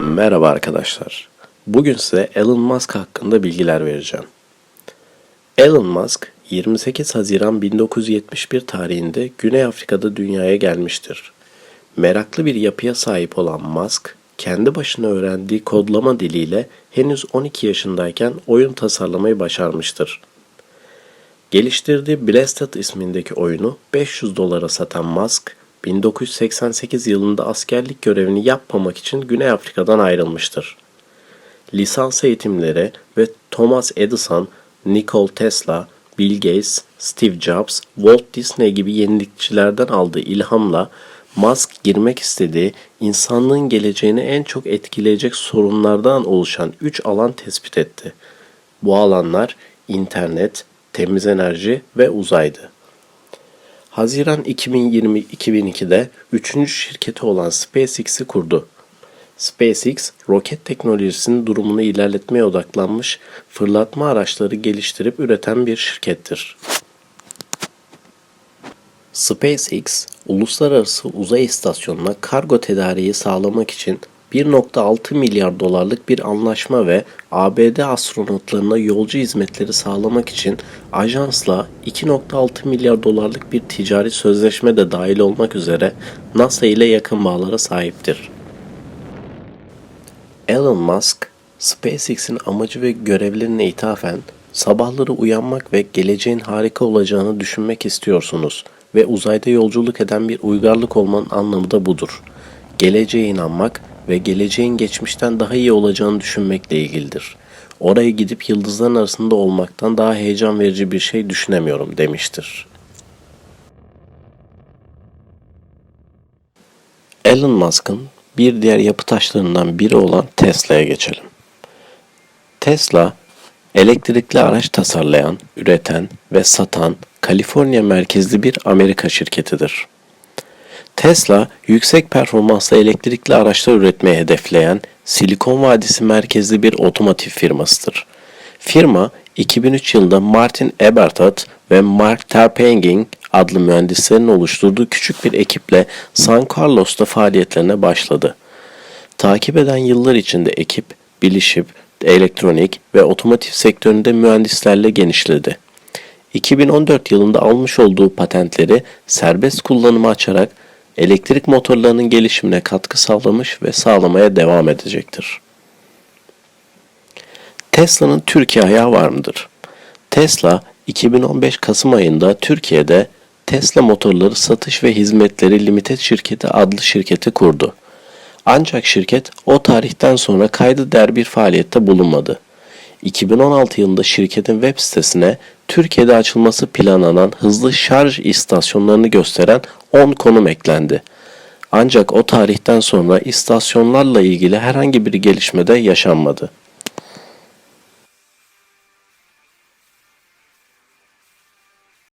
Merhaba arkadaşlar. Bugün size Elon Musk hakkında bilgiler vereceğim. Elon Musk 28 Haziran 1971 tarihinde Güney Afrika'da dünyaya gelmiştir. Meraklı bir yapıya sahip olan Musk, kendi başına öğrendiği kodlama diliyle henüz 12 yaşındayken oyun tasarlamayı başarmıştır. Geliştirdiği Blasted ismindeki oyunu 500 dolara satan Musk, 1988 yılında askerlik görevini yapmamak için Güney Afrika'dan ayrılmıştır. Lisans eğitimleri ve Thomas Edison, Nikola Tesla, Bill Gates, Steve Jobs, Walt Disney gibi yenilikçilerden aldığı ilhamla Musk girmek istediği insanlığın geleceğini en çok etkileyecek sorunlardan oluşan 3 alan tespit etti. Bu alanlar internet, temiz enerji ve uzaydı. Haziran 2020-2002'de üçüncü şirketi olan SpaceX'i kurdu. SpaceX, roket teknolojisinin durumunu ilerletmeye odaklanmış fırlatma araçları geliştirip üreten bir şirkettir. SpaceX, uluslararası uzay istasyonuna kargo tedariği sağlamak için 1.6 milyar dolarlık bir anlaşma ve ABD astronotlarına yolcu hizmetleri sağlamak için ajansla 2.6 milyar dolarlık bir ticari sözleşme de dahil olmak üzere NASA ile yakın bağlara sahiptir. Elon Musk, SpaceX'in amacı ve görevlerine ithafen sabahları uyanmak ve geleceğin harika olacağını düşünmek istiyorsunuz ve uzayda yolculuk eden bir uygarlık olmanın anlamı da budur. Geleceğe inanmak ve geleceğin geçmişten daha iyi olacağını düşünmekle ilgilidir. Oraya gidip yıldızların arasında olmaktan daha heyecan verici bir şey düşünemiyorum demiştir. Elon Musk'ın bir diğer yapı taşlarından biri olan Tesla'ya geçelim. Tesla, elektrikli araç tasarlayan, üreten ve satan Kaliforniya merkezli bir Amerika şirketidir. Tesla, yüksek performanslı elektrikli araçlar üretmeyi hedefleyen Silikon Vadisi merkezli bir otomotiv firmasıdır. Firma, 2003 yılında Martin Eberhard ve Mark Terpenging adlı mühendislerin oluşturduğu küçük bir ekiple San Carlos'ta faaliyetlerine başladı. Takip eden yıllar içinde ekip, bilişim, elektronik ve otomotiv sektöründe mühendislerle genişledi. 2014 yılında almış olduğu patentleri serbest kullanıma açarak elektrik motorlarının gelişimine katkı sağlamış ve sağlamaya devam edecektir. Tesla'nın Türkiye ayağı var mıdır? Tesla 2015 Kasım ayında Türkiye'de Tesla motorları satış ve hizmetleri limited şirketi adlı şirketi kurdu. Ancak şirket o tarihten sonra kaydı değer bir faaliyette bulunmadı. 2016 yılında şirketin web sitesine Türkiye'de açılması planlanan hızlı şarj istasyonlarını gösteren 10 konum eklendi. Ancak o tarihten sonra istasyonlarla ilgili herhangi bir gelişme de yaşanmadı.